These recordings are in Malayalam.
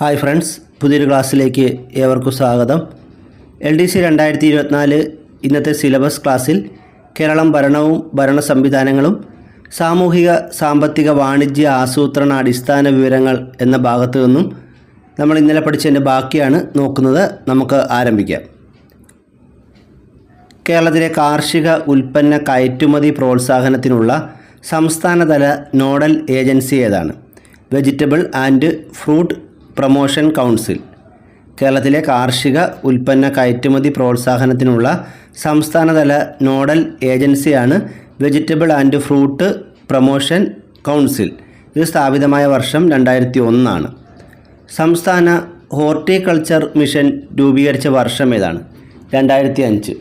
ഹായ് ഫ്രണ്ട്സ് പുതിയൊരു ക്ലാസ്സിലേക്ക് ഏവർക്കും സ്വാഗതം. എൽ ഡി സി രണ്ടായിരത്തി ഇരുപത്തിനാല് ഇന്നത്തെ സിലബസ് ക്ലാസ്സിൽ കേരളം ഭരണവും ഭരണ സംവിധാനങ്ങളും സാമൂഹിക സാമ്പത്തിക വാണിജ്യ ആസൂത്രണ അടിസ്ഥാന വിവരങ്ങൾ എന്ന ഭാഗത്തു നിന്നും നമ്മൾ ഇന്നലെ പഠിച്ചതിന്റെ ബാക്കിയാണ് നോക്കുന്നത്. നമുക്ക് ആരംഭിക്കാം. കേരളത്തിലെ കാർഷിക ഉൽപ്പന്ന കയറ്റുമതി പ്രോത്സാഹനത്തിനുള്ള സംസ്ഥാനതല നോഡൽ ഏജൻസി ഏതാണ്? Vegetable and fruit promotion council. കേരളത്തിലെ കാർഷിക ഉൽപ്പന്ന കയറ്റുമതി പ്രോത്സാഹനത്തിനുള്ള സംസ്ഥാനതല നോഡൽ ഏജൻസിയാണ് vegetable and fruit promotion council. ഇത് സ്ഥാപിതമായ വർഷം രണ്ടായിരത്തി ഒന്നാണ് സംസ്ഥാന ഹോർട്ടികൾച്ചർ മിഷൻ രൂപീകരിച്ച വർഷം ഏതാണ്? രണ്ടായിരത്തി അഞ്ച്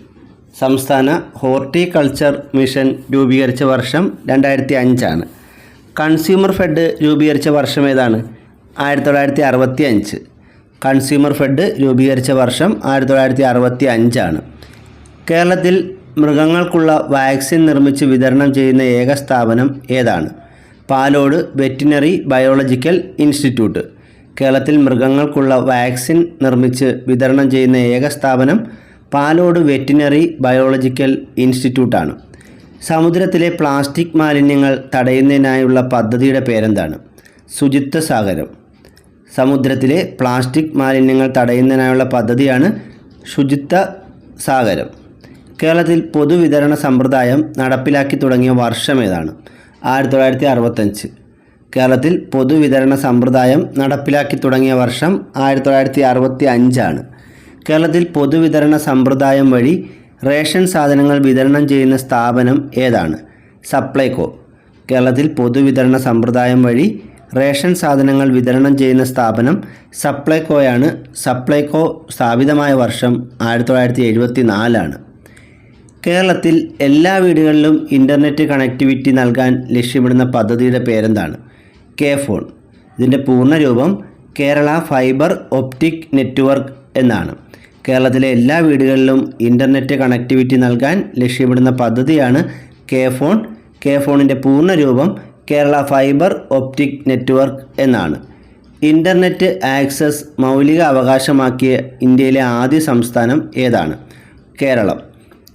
സംസ്ഥാന ഹോർട്ടികൾച്ചർ മിഷൻ രൂപീകരിച്ച വർഷം രണ്ടായിരത്തി അഞ്ചാണ് കൺസ്യൂമർ ഫെഡ് രൂപീകരിച്ച വർഷം ഏതാണ്? ആയിരത്തി തൊള്ളായിരത്തി അറുപത്തി അഞ്ച് കൺസ്യൂമർ ഫെഡ് രൂപീകരിച്ച വർഷം ആയിരത്തി തൊള്ളായിരത്തി അറുപത്തി അഞ്ചാണ് കേരളത്തിൽ മൃഗങ്ങൾക്കുള്ള വാക്സിൻ നിർമ്മിച്ച് വിതരണം ചെയ്യുന്ന ഏക സ്ഥാപനം ഏതാണ്? Palode veterinary biological institute. കേരളത്തിൽ മൃഗങ്ങൾക്കുള്ള വാക്സിൻ നിർമ്മിച്ച് വിതരണം ചെയ്യുന്ന ഏക സ്ഥാപനം പാലോട് വെറ്റിനറി ബയോളജിക്കൽ ഇൻസ്റ്റിറ്റ്യൂട്ടാണ്. സമുദ്രത്തിലെ പ്ലാസ്റ്റിക് മാലിന്യങ്ങൾ തടയുന്നതിനായുള്ള പദ്ധതിയുടെ പേരെന്താണ്? ശുചിത്വ സാഗരം സമുദ്രത്തിലെ പ്ലാസ്റ്റിക് മാലിന്യങ്ങൾ തടയുന്നതിനായുള്ള പദ്ധതിയാണ് ശുചിത്വ സാഗരം. കേരളത്തിൽ പൊതുവിതരണ സമ്പ്രദായം നടപ്പിലാക്കി തുടങ്ങിയ വർഷം ഏതാണ്? ആയിരത്തി തൊള്ളായിരത്തി അറുപത്തഞ്ച് കേരളത്തിൽ പൊതുവിതരണ സമ്പ്രദായം നടപ്പിലാക്കി തുടങ്ങിയ വർഷം ആയിരത്തി തൊള്ളായിരത്തി അറുപത്തി അഞ്ചാണ് കേരളത്തിൽ പൊതുവിതരണ സമ്പ്രദായം വഴി റേഷൻ സാധനങ്ങൾ വിതരണം ചെയ്യുന്ന സ്ഥാപനം ഏതാണ്? സപ്ലൈകോ. കേരളത്തിൽ പൊതുവിതരണ സമ്പ്രദായം വഴി റേഷൻ സാധനങ്ങൾ വിതരണം ചെയ്യുന്ന സ്ഥാപനം സപ്ലൈകോയാണ്. സപ്ലൈകോ സ്ഥാപിതമായ വർഷം ആയിരത്തി തൊള്ളായിരത്തി എഴുപത്തി നാലാണ് കേരളത്തിൽ എല്ലാ വീടുകളിലും ഇന്റർനെറ്റ് കണക്ടിവിറ്റി നൽകാൻ ലക്ഷ്യമിടുന്ന പദ്ധതിയുടെ പേരെന്താണ്? K phone. ഇതിന്റെ പൂർണരൂപം കേരള ഫൈബർ ഒപ്റ്റിക് നെറ്റ്വർക്ക് എന്നാണ്. കേരളത്തിലെ എല്ലാ വീടുകളിലും ഇന്റർനെറ്റ് കണക്ടിവിറ്റി നൽകാൻ ലക്ഷ്യമിടുന്ന പദ്ധതിയാണ് കെ ഫോൺ. കെ ഫോണിന്റെ പൂർണരൂപം കേരള ഫൈബർ ഒപ്റ്റിക് നെറ്റ്വർക്ക് എന്നാണ്. ഇന്റർനെറ്റ് ആക്സസ് മൗലിക അവകാശമാക്കിയ ഇന്ത്യയിലെ ആദ്യ സംസ്ഥാനം ഏതാണ്? കേരളം.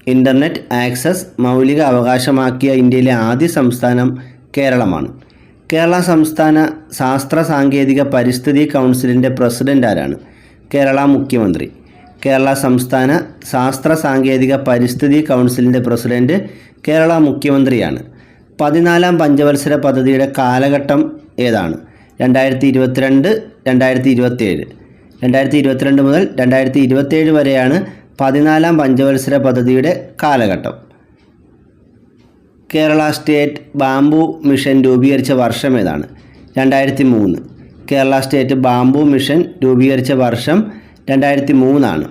ഇന്റർനെറ്റ് ആക്സസ് മൗലിക അവകാശമാക്കിയ ഇന്ത്യയിലെ ആദ്യ സംസ്ഥാനം കേരളമാണ്. കേരള സംസ്ഥാന ശാസ്ത്ര സാങ്കേതിക പരിസ്ഥിതി കൗൺസിലിന്റെ പ്രസിഡന്റ് ആരാണ്? കേരള മുഖ്യമന്ത്രി. കേരള സംസ്ഥാന ശാസ്ത്ര സാങ്കേതിക പരിസ്ഥിതി കൗൺസിലിന്റെ പ്രസിഡന്റ് കേരള മുഖ്യമന്ത്രിയാണ്. പതിനാലാം പഞ്ചവത്സര പദ്ധതിയുടെ കാലഘട്ടം ഏതാണ്? രണ്ടായിരത്തി ഇരുപത്തിരണ്ട് രണ്ടായിരത്തി ഇരുപത്തിയേഴ് രണ്ടായിരത്തി ഇരുപത്തിരണ്ട് മുതൽ രണ്ടായിരത്തി ഇരുപത്തിയേഴ് വരെയാണ് പതിനാലാം പഞ്ചവത്സര പദ്ധതിയുടെ കാലഘട്ടം. കേരള സ്റ്റേറ്റ് ബാംബു മിഷൻ രൂപീകരിച്ച വർഷം ഏതാണ്? രണ്ടായിരത്തി മൂന്ന് കേരള സ്റ്റേറ്റ് ബാംബു മിഷൻ രൂപീകരിച്ച വർഷം രണ്ടായിരത്തി മൂന്നാണ്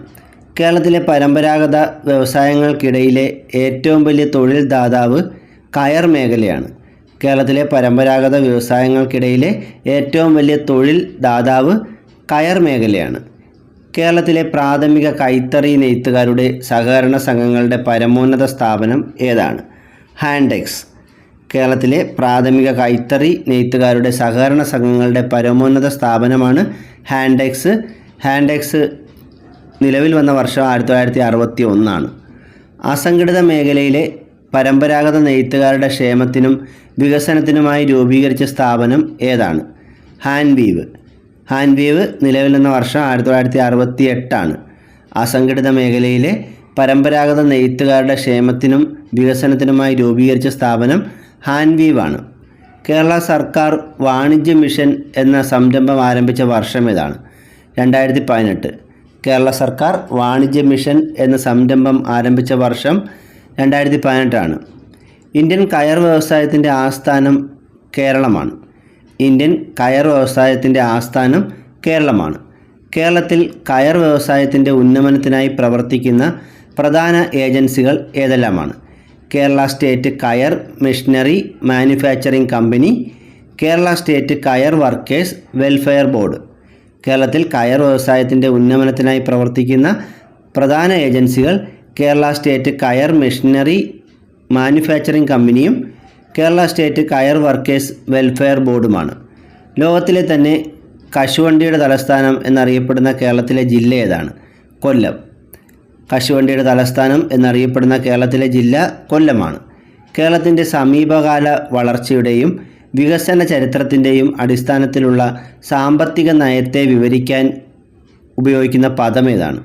കേരളത്തിലെ പരമ്പരാഗത വ്യവസായങ്ങൾക്കിടയിലെ ഏറ്റവും വലിയ തൊഴിൽ ദാതാവ് കയർ മേഖലയാണ്. കേരളത്തിലെ പരമ്പരാഗത വ്യവസായങ്ങൾക്കിടയിലെ ഏറ്റവും വലിയ തൊഴിൽ ദാതാവ് കയർ മേഖലയാണ്. കേരളത്തിലെ പ്രാഥമിക കൈത്തറി നെയ്ത്തുകാരുടെ സഹകരണ സംഘങ്ങളുടെ പരമോന്നത സ്ഥാപനം ഏതാണ്? ഹാൻഡെക്സ്. കേരളത്തിലെ പ്രാഥമിക കൈത്തറി നെയ്ത്തുകാരുടെ സഹകരണ സംഘങ്ങളുടെ പരമോന്നത സ്ഥാപനമാണ് ഹാൻഡെക്സ്. ഹാൻഡെക്സ് നിലവിൽ വന്ന വർഷം ആയിരത്തി തൊള്ളായിരത്തി അറുപത്തി ഒന്നാണ്. അസംഘടിത മേഖലയിലെ പരമ്പരാഗത നെയ്ത്തുകാരുടെ ക്ഷേമത്തിനും വികസനത്തിനുമായി രൂപീകരിച്ച സ്ഥാപനം ഏതാണ്? ഹാൻവീവ്. ഹാൻവീവ് നിലവിൽ നിന്ന വർഷം ആയിരത്തി തൊള്ളായിരത്തി അറുപത്തി എട്ടാണ് അസംഘടിത മേഖലയിലെ പരമ്പരാഗത നെയ്ത്തുകാരുടെ ക്ഷേമത്തിനും വികസനത്തിനുമായി രൂപീകരിച്ച സ്ഥാപനം ഹാൻവീവാണ്. കേരള സർക്കാർ വാണിജ്യ മിഷൻ എന്ന സംരംഭം ആരംഭിച്ച വർഷം ഏതാണ്? രണ്ടായിരത്തി പതിനെട്ട് കേരള സർക്കാർ വാണിജ്യ മിഷൻ എന്ന സംരംഭം ആരംഭിച്ച വർഷം രണ്ടായിരത്തി പതിനെട്ടാണ് ഇന്ത്യൻ കയർ വ്യവസായത്തിന്റെ ആസ്ഥാനം കേരളമാണ്. ഇന്ത്യൻ കയർ വ്യവസായത്തിന്റെ ആസ്ഥാനം കേരളമാണ്. കേരളത്തിൽ കയർ വ്യവസായത്തിന്റെ ഉന്നമനത്തിനായി പ്രവർത്തിക്കുന്ന പ്രധാന ഏജൻസികൾ ഏതെല്ലാമാണ്? Kerala state coir machinery manufacturing company Kerala state coir workers welfare board. കേരളത്തിൽ കയർ വ്യവസായത്തിന്റെ ഉന്നമനത്തിനായി പ്രവർത്തിക്കുന്ന പ്രധാന ഏജൻസികൾ Kerala state coir machinery manufacturing കമ്പനിയും Kerala state coir workers welfare ബോർഡുമാണ്. ലോകത്തിലെ തന്നെ കശുവണ്ടിയുടെ തലസ്ഥാനം എന്നറിയപ്പെടുന്ന കേരളത്തിലെ ജില്ല ഏതാണ്? കൊല്ലം. കശുവണ്ടിയുടെ തലസ്ഥാനം എന്നറിയപ്പെടുന്ന കേരളത്തിലെ ജില്ല കൊല്ലമാണ്. കേരളത്തിന്റെ സമീപകാല വളർച്ചയുടെയും വികസന ചരിത്രത്തിന്റെയും അടിസ്ഥാനത്തിലുള്ള സാമ്പത്തിക നയത്തെ വിവരിക്കാൻ ഉപയോഗിക്കുന്ന പദം ഏതാണ്?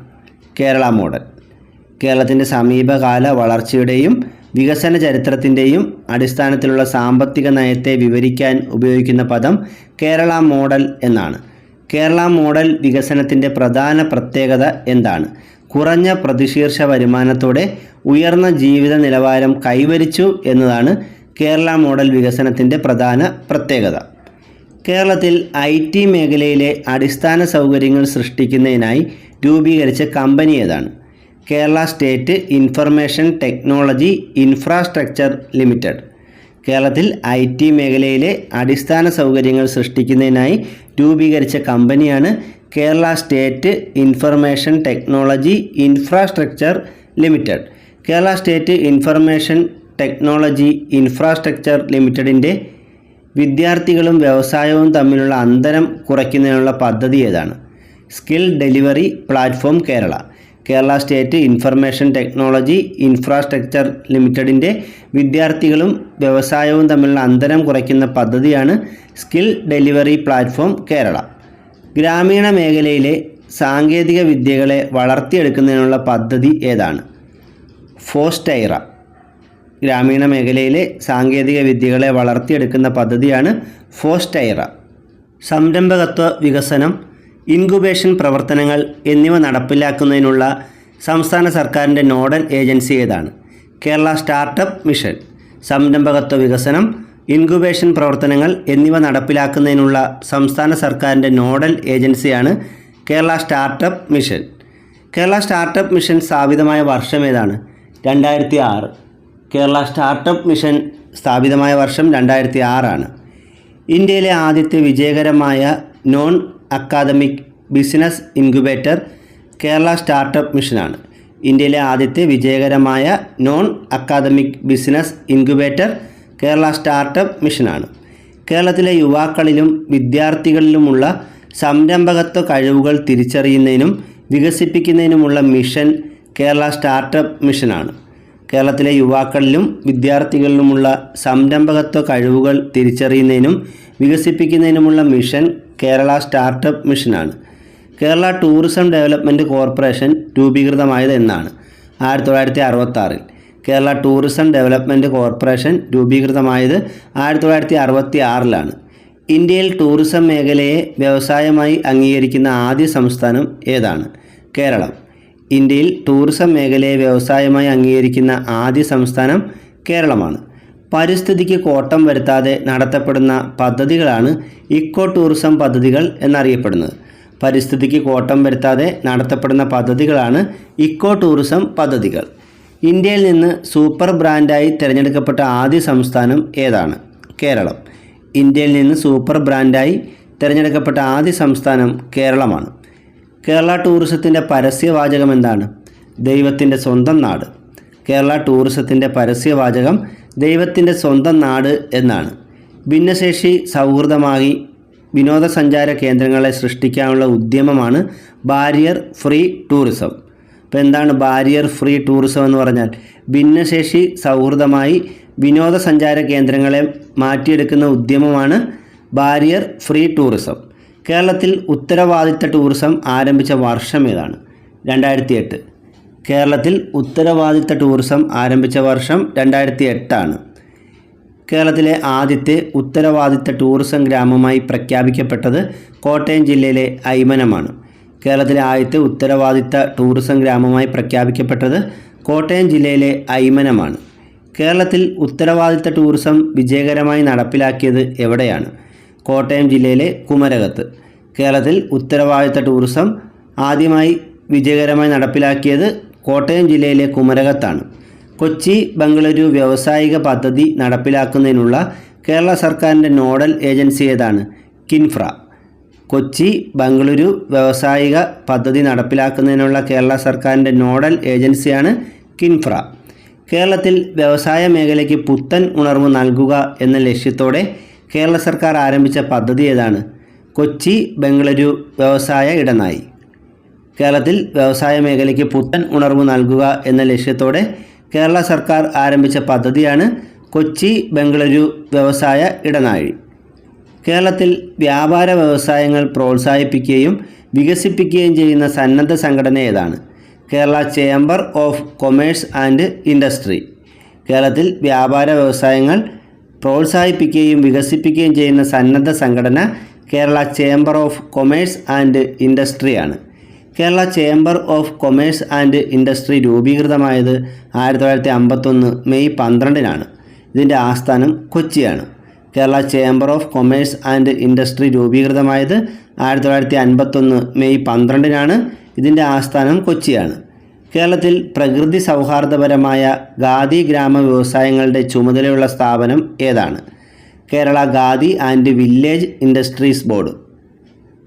കേരള മോഡൽ. കേരളത്തിന്റെ സമീപകാല വളർച്ചയുടെയും വികസന ചരിത്രത്തിന്റെയും അടിസ്ഥാനത്തിലുള്ള സാമ്പത്തിക നയത്തെ വിവരിക്കാൻ ഉപയോഗിക്കുന്ന പദം കേരള മോഡൽ എന്നാണ്. കേരള മോഡൽ വികസനത്തിന്റെ പ്രധാന പ്രത്യേകത എന്താണ്? കുറഞ്ഞ പ്രതിശീർഷ വരുമാനത്തോടെ ഉയർന്ന ജീവിത നിലവാരം കൈവരിച്ചു എന്നതാണ് കേരള മോഡൽ വികസനത്തിന്റെ പ്രധാന പ്രത്യേകത. കേരളത്തിൽ ഐ ടി മേഖലയിലെ അടിസ്ഥാന സൗകര്യങ്ങൾ സൃഷ്ടിക്കുന്നതിനായി രൂപീകരിച്ച കമ്പനി ഏതാണ്? Kerala state information technology infrastructure limited. കേരളത്തിൽ ഐ ടി മേഖലയിലെ അടിസ്ഥാന സൗകര്യങ്ങൾ സൃഷ്ടിക്കുന്നതിനായി രൂപീകരിച്ച കമ്പനിയാണ് Kerala state information technology infrastructure limited. Kerala state information technology infrastructure ലിമിറ്റഡിന്റെ വിദ്യാർത്ഥികളും വ്യവസായവും തമ്മിലുള്ള അന്തരം കുറയ്ക്കുന്നതിനുള്ള പദ്ധതി ഏതാണ്? Skill delivery platform Kerala. Kerala state information technology infrastructure ലിമിറ്റഡിന്റെ വിദ്യാർത്ഥികളും വ്യവസായവും തമ്മിലുള്ള അന്തരം കുറയ്ക്കുന്ന പദ്ധതിയാണ് സ്കിൽ ഡെലിവറി പ്ലാറ്റ്ഫോം കേരള. ഗ്രാമീണ മേഖലയിലെ സാങ്കേതിക വിദ്യകളെ വളർത്തിയെടുക്കുന്നതിനുള്ള പദ്ധതി ഏതാണ്? ഫോസ്റ്റൈറ. ഗ്രാമീണ മേഖലയിലെ സാങ്കേതിക വിദ്യകളെ വളർത്തിയെടുക്കുന്ന പദ്ധതിയാണ് ഫോസ്റ്റൈറ. സംരംഭകത്വ വികസനം ഇൻകുബേഷൻ പ്രവർത്തനങ്ങൾ എന്നിവ നടപ്പിലാക്കുന്നതിനുള്ള സംസ്ഥാന സർക്കാരിന്റെ നോഡൽ ഏജൻസി ഏതാണ്? കേരള സ്റ്റാർട്ടപ്പ് മിഷൻ സംരംഭകത്വ വികസനം ഇൻകുബേഷൻ പ്രവർത്തനങ്ങൾ എന്നിവ നടപ്പിലാക്കുന്നതിനുള്ള സംസ്ഥാന സർക്കാരിന്റെ നോഡൽ ഏജൻസിയാണ് Kerala startup mission. Kerala startup mission സ്ഥാപിതമായ വർഷം ഏതാണ്? രണ്ടായിരത്തി ആറ് കേരള സ്റ്റാർട്ടപ്പ് മിഷൻ സ്ഥാപിതമായ വർഷം രണ്ടായിരത്തി ആറാണ് ഇന്ത്യയിലെ ആദ്യത്തെ വിജയകരമായ non academic business incubator Kerala startup മിഷനാണ്. ഇന്ത്യയിലെ ആദ്യത്തെ വിജയകരമായ non academic business incubator Kerala startup മിഷനാണ്. കേരളത്തിലെ യുവാക്കളിലും വിദ്യാർത്ഥികളിലുമുള്ള സംരംഭകത്വ കഴിവുകൾ തിരിച്ചറിയുന്നതിനും വികസിപ്പിക്കുന്നതിനുമുള്ള മിഷൻ കേരള സ്റ്റാർട്ടപ്പ് മിഷനാണ്. കേരളത്തിലെ യുവാക്കളിലും വിദ്യാർത്ഥികളിലുമുള്ള സംരംഭകത്വ കഴിവുകൾ തിരിച്ചറിയുന്നതിനും വികസിപ്പിക്കുന്നതിനുമുള്ള മിഷൻ കേരള സ്റ്റാർട്ടപ്പ് മിഷനാണ്. കേരള ടൂറിസം ഡെവലപ്മെന്റ് കോർപ്പറേഷൻ രൂപീകൃതമായത് എന്നാണ് ആയിരത്തി തൊള്ളായിരത്തി അറുപത്താറിൽ കേരള ടൂറിസം ഡെവലപ്മെന്റ് കോർപ്പറേഷൻ രൂപീകൃതമായത് ആയിരത്തി തൊള്ളായിരത്തി അറുപത്തി ആറിലാണ് ഇന്ത്യയിൽ ടൂറിസം മേഖലയെ വ്യവസായമായി അംഗീകരിക്കുന്ന ആദ്യ സംസ്ഥാനം ഏതാണ്? കേരളം. ഇന്ത്യയിൽ ടൂറിസം മേഖലയെ വ്യവസായമായി അംഗീകരിക്കുന്ന ആദ്യ സംസ്ഥാനം കേരളമാണ്. പരിസ്ഥിതിക്ക് കോട്ടം വരുത്താതെ നടത്തപ്പെടുന്ന പദ്ധതികളാണ് ഇക്കോ ടൂറിസം പദ്ധതികൾ എന്നറിയപ്പെടുന്നത്. പരിസ്ഥിതിക്ക് കോട്ടം വരുത്താതെ നടത്തപ്പെടുന്ന പദ്ധതികളാണ് ഇക്കോ ടൂറിസം പദ്ധതികൾ. ഇന്ത്യയിൽ നിന്ന് സൂപ്പർ ബ്രാൻഡായി തിരഞ്ഞെടുക്കപ്പെട്ട ആദ്യ സംസ്ഥാനം ഏതാണ്? കേരളം. ഇന്ത്യയിൽ നിന്ന് സൂപ്പർ ബ്രാൻഡായി തിരഞ്ഞെടുക്കപ്പെട്ട ആദ്യ സംസ്ഥാനം കേരളമാണ്. കേരള ടൂറിസത്തിന്റെ പരസ്യവാചകം എന്താണ്? ദൈവത്തിന്റെ സ്വന്തം നാട്. കേരള ടൂറിസത്തിന്റെ പരസ്യവാചകം ദൈവത്തിന്റെ സ്വന്തം നാട് എന്നാണ്. ഭിന്നശേഷി സൗഹൃദമായി വിനോദസഞ്ചാര കേന്ദ്രങ്ങളെ സൃഷ്ടിക്കാനുള്ള ഉദ്യമമാണ് ബാരിയർ ഫ്രീ ടൂറിസം. അപ്പോൾ എന്താണ് ബാരിയർ ഫ്രീ ടൂറിസം എന്ന് പറഞ്ഞാൽ? ഭിന്നശേഷി സൗഹൃദമായി വിനോദസഞ്ചാര കേന്ദ്രങ്ങളെ മാറ്റിയെടുക്കുന്ന ഉദ്യമമാണ് ബാരിയർ ഫ്രീ ടൂറിസം. കേരളത്തിൽ ഉത്തരവാദിത്ത ടൂറിസം ആരംഭിച്ച വർഷം ഏതാണ്? രണ്ടായിരത്തി എട്ട് കേരളത്തിൽ ഉത്തരവാദിത്ത ടൂറിസം ആരംഭിച്ച വർഷം രണ്ടായിരത്തി എട്ടാണ് കേരളത്തിലെ ആദ്യത്തെ ഉത്തരവാദിത്ത ടൂറിസം ഗ്രാമമായി പ്രഖ്യാപിക്കപ്പെട്ടത് കോട്ടയം ജില്ലയിലെ ഐമനമാണ് കേരളത്തിലെ ആദ്യത്തെ ഉത്തരവാദിത്ത ടൂറിസം ഗ്രാമമായി പ്രഖ്യാപിക്കപ്പെട്ടത് കോട്ടയം ജില്ലയിലെ ഐമനമാണ് കേരളത്തിൽ ഉത്തരവാദിത്ത ടൂറിസം വിജയകരമായി നടപ്പിലാക്കിയത് എവിടെയാണ്? കോട്ടയം ജില്ലയിലെ കുമരകത്ത്. കേരളത്തിൽ ഉത്തരവാദിത്ത ടൂറിസം ആദ്യമായി വിജയകരമായി നടപ്പിലാക്കിയത് കോട്ടയം ജില്ലയിലെ കുമരകത്താണ്. കൊച്ചി ബംഗളൂരു വ്യാവസായിക പദ്ധതി നടപ്പിലാക്കുന്നതിനുള്ള കേരള സർക്കാരിന്റെ നോഡൽ ഏജൻസി ഏതാണ്? കിൻഫ്ര. കൊച്ചി ബംഗളൂരു വ്യാവസായിക പദ്ധതി നടപ്പിലാക്കുന്നതിനുള്ള കേരള സർക്കാരിന്റെ നോഡൽ ഏജൻസിയാണ് കിൻഫ്ര. കേരളത്തിൽ വ്യവസായ മേഖലയ്ക്ക് പുത്തൻ ഉണർവ് നൽകുക എന്ന ലക്ഷ്യത്തോടെ കേരള സർക്കാർ ആരംഭിച്ച പദ്ധതി ഏതാണ്? കൊച്ചി ബംഗളൂരു വ്യവസായ ഇടനായി കേരളത്തിൽ വ്യവസായ മേഖലയ്ക്ക് പുത്തൻ ഉണർവ് നൽകുക എന്ന ലക്ഷ്യത്തോടെ കേരള സർക്കാർ ആരംഭിച്ച പദ്ധതിയാണ് കൊച്ചി ബംഗളൂരു വ്യവസായ ഇടനാഴി. കേരളത്തിൽ വ്യാപാര വ്യവസായങ്ങൾ പ്രോത്സാഹിപ്പിക്കുകയും വികസിപ്പിക്കുകയും ചെയ്യുന്ന സന്നദ്ധ സംഘടന ഏതാണ്? Kerala chamber of commerce and industry. കേരളത്തിൽ വ്യാപാര വ്യവസായങ്ങൾ പ്രോത്സാഹിപ്പിക്കുകയും വികസിപ്പിക്കുകയും ചെയ്യുന്ന സന്നദ്ധ സംഘടന Kerala chamber of commerce and ഇൻഡസ്ട്രിയാണ്. Kerala chamber of commerce and industry രൂപീകൃതമായത് ആയിരത്തി തൊള്ളായിരത്തി അമ്പത്തൊന്ന് മെയ് പന്ത്രണ്ടിനാണ്. ഇതിന്റെ ആസ്ഥാനം കൊച്ചിയാണ്. Kerala chamber of commerce and industry രൂപീകൃതമായത് ആയിരത്തി തൊള്ളായിരത്തി അൻപത്തൊന്ന് മെയ് പന്ത്രണ്ടിനാണ്. ഇതിന്റെ ആസ്ഥാനം കൊച്ചിയാണ്. കേരളത്തിൽ പ്രകൃതി സൗഹാർദ്ദപരമായ ഖാദി ഗ്രാമ വ്യവസായങ്ങളുടെ ചുമതലയുള്ള സ്ഥാപനം ഏതാണ്? Kerala Khadi and village industries board.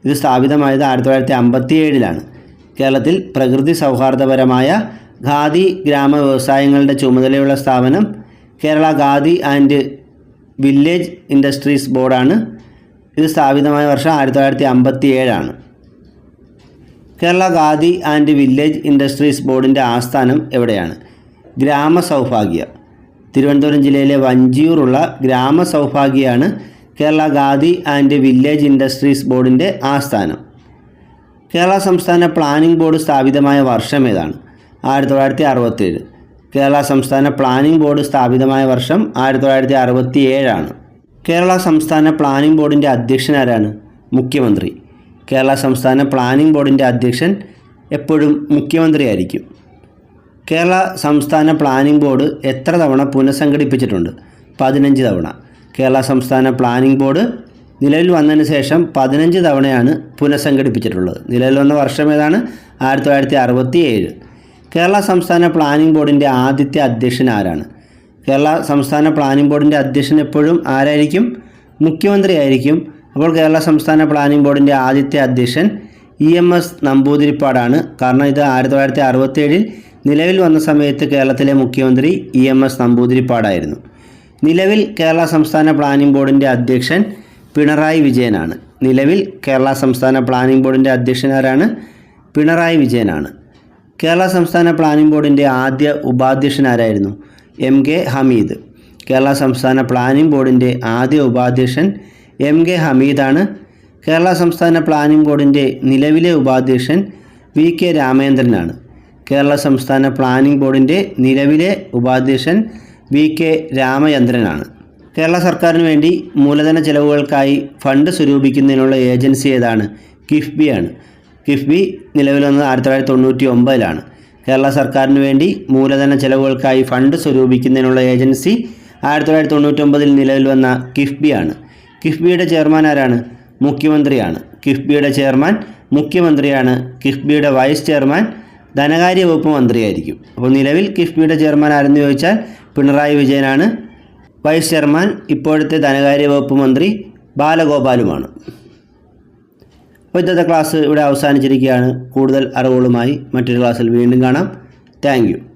ഇത് സ്ഥാപിതമായത് ആയിരത്തി തൊള്ളായിരത്തി അമ്പത്തി ഏഴിലാണ് കേരളത്തിൽ പ്രകൃതി സൗഹാർദ്ദപരമായ ഖാദി ഗ്രാമ വ്യവസായങ്ങളുടെ ചുമതലയുള്ള സ്ഥാപനം Kerala Khadi and village industries ബോർഡാണ്. ഇത് സ്ഥാപിതമായ വർഷം ആയിരത്തി തൊള്ളായിരത്തി അമ്പത്തി ഏഴാണ് Kerala Khadi and village industries ബോർഡിന്റെ ആസ്ഥാനം എവിടെയാണ്? ഗ്രാമ സൗഭാഗ്യ. തിരുവനന്തപുരം ജില്ലയിലെ വഞ്ചിയൂറുള്ള ഗ്രാമസൗഭാഗ്യയാണ് Kerala Khadi and village industries ബോർഡിന്റെ ആസ്ഥാനം. കേരള സംസ്ഥാന പ്ലാനിംഗ് ബോർഡ് സ്ഥാപിതമായ വർഷം ഏതാണ്? ആയിരത്തി തൊള്ളായിരത്തി അറുപത്തേഴ് കേരള സംസ്ഥാന പ്ലാനിംഗ് ബോർഡ് സ്ഥാപിതമായ വർഷം ആയിരത്തി തൊള്ളായിരത്തി അറുപത്തി ഏഴാണ് കേരള സംസ്ഥാന പ്ലാനിംഗ് ബോർഡിന്റെ അധ്യക്ഷൻ ആരാണ്? മുഖ്യമന്ത്രി. കേരള സംസ്ഥാന പ്ലാനിംഗ് ബോർഡിന്റെ അധ്യക്ഷൻ എപ്പോഴും മുഖ്യമന്ത്രിയായിരിക്കും. കേരള സംസ്ഥാന പ്ലാനിംഗ് ബോർഡ് എത്ര തവണ പുനഃസംഘടിപ്പിച്ചിട്ടുണ്ട്? പതിനഞ്ച് തവണ. കേരള സംസ്ഥാന പ്ലാനിംഗ് ബോർഡ് നിലവിൽ വന്നതിന് ശേഷം പതിനഞ്ച് തവണയാണ് പുനഃസംഘടിപ്പിച്ചിട്ടുള്ളത്. നിലവിൽ വന്ന വർഷം ഏതാണ്? ആയിരത്തി തൊള്ളായിരത്തി അറുപത്തി ഏഴ് കേരള സംസ്ഥാന പ്ലാനിംഗ് ബോർഡിന്റെ ആദ്യത്തെ അധ്യക്ഷൻ ആരാണ്? കേരള സംസ്ഥാന പ്ലാനിംഗ് ബോർഡിന്റെ അധ്യക്ഷൻ എപ്പോഴും ആരായിരിക്കും? മുഖ്യമന്ത്രി ആയിരിക്കും അപ്പോൾ കേരള സംസ്ഥാന പ്ലാനിംഗ് ബോർഡിന്റെ ആദ്യത്തെ അധ്യക്ഷൻ ഇ എം എസ് നമ്പൂതിരിപ്പാടാണ്. കാരണം ഇത് ആയിരത്തി തൊള്ളായിരത്തി അറുപത്തേഴിൽ നിലവിൽ വന്ന സമയത്ത് കേരളത്തിലെ മുഖ്യമന്ത്രി ഇ എം എസ് നമ്പൂതിരിപ്പാടായിരുന്നു. നിലവിൽ കേരള സംസ്ഥാന പ്ലാനിംഗ് ബോർഡിന്റെ അധ്യക്ഷൻ പിണറായി വിജയനാണ്. നിലവിൽ കേരള സംസ്ഥാന പ്ലാനിംഗ് ബോർഡിന്റെ അധ്യക്ഷനാരാണ് പിണറായി വിജയനാണ്. കേരള സംസ്ഥാന പ്ലാനിംഗ് ബോർഡിന്റെ ആദ്യ ഉപാധ്യക്ഷൻ ആരായിരുന്നു? M K Hameed. കേരള സംസ്ഥാന പ്ലാനിംഗ് ബോർഡിന്റെ ആദ്യ ഉപാധ്യക്ഷൻ എം കെ ഹമീദാണ്. കേരള സംസ്ഥാന പ്ലാനിംഗ് ബോർഡിന്റെ നിലവിലെ ഉപാധ്യക്ഷൻ വി കെ രാമേന്ദ്രനാണ് കേരള സംസ്ഥാന പ്ലാനിംഗ് ബോർഡിന്റെ നിലവിലെ ഉപാധ്യക്ഷൻ വി കെ രാമചന്ദ്രനാണ്. കേരള സർക്കാരിന് വേണ്ടി മൂലധന ചെലവുകൾക്കായി ഫണ്ട് സ്വരൂപിക്കുന്നതിനുള്ള ഏജൻസി ഏതാണ്? കിഫ്ബിയാണ് കിഫ്ബി നിലവിൽ വന്നത് ആയിരത്തി തൊള്ളായിരത്തി തൊണ്ണൂറ്റി ഒമ്പതിലാണ് കേരള സർക്കാരിന് വേണ്ടി മൂലധന ചെലവുകൾക്കായി ഫണ്ട് സ്വരൂപിക്കുന്നതിനുള്ള ഏജൻസി ആയിരത്തി തൊള്ളായിരത്തി തൊണ്ണൂറ്റൊമ്പതിൽ നിലവിൽ വന്ന കിഫ്ബിയാണ്. കിഫ്ബിയുടെ ചെയർമാൻ ആരാണ്? മുഖ്യമന്ത്രിയാണ്. കിഫ്ബിയുടെ ചെയർമാൻ മുഖ്യമന്ത്രിയാണ്. കിഫ്ബിയുടെ വൈസ് ചെയർമാൻ ധനകാര്യ വകുപ്പ് മന്ത്രിയായിരിക്കും. അപ്പോൾ നിലവിൽ കിഫ്ബിയുടെ ചെയർമാൻ ആരെന്ന് ചോദിച്ചാൽ പിണറായി വിജയനാണ്. വൈസ് ചെയർമാൻ ഇപ്പോഴത്തെ ധനകാര്യ വകുപ്പ് മന്ത്രി ബാലഗോപാലുമാണ്. അപ്പോൾ ഇന്നത്തെ ക്ലാസ് ഇവിടെ അവസാനിച്ചിരിക്കുകയാണ്. കൂടുതൽ അറിവുകളുമായി മറ്റൊരു ക്ലാസ്സിൽ വീണ്ടും കാണാം. താങ്ക്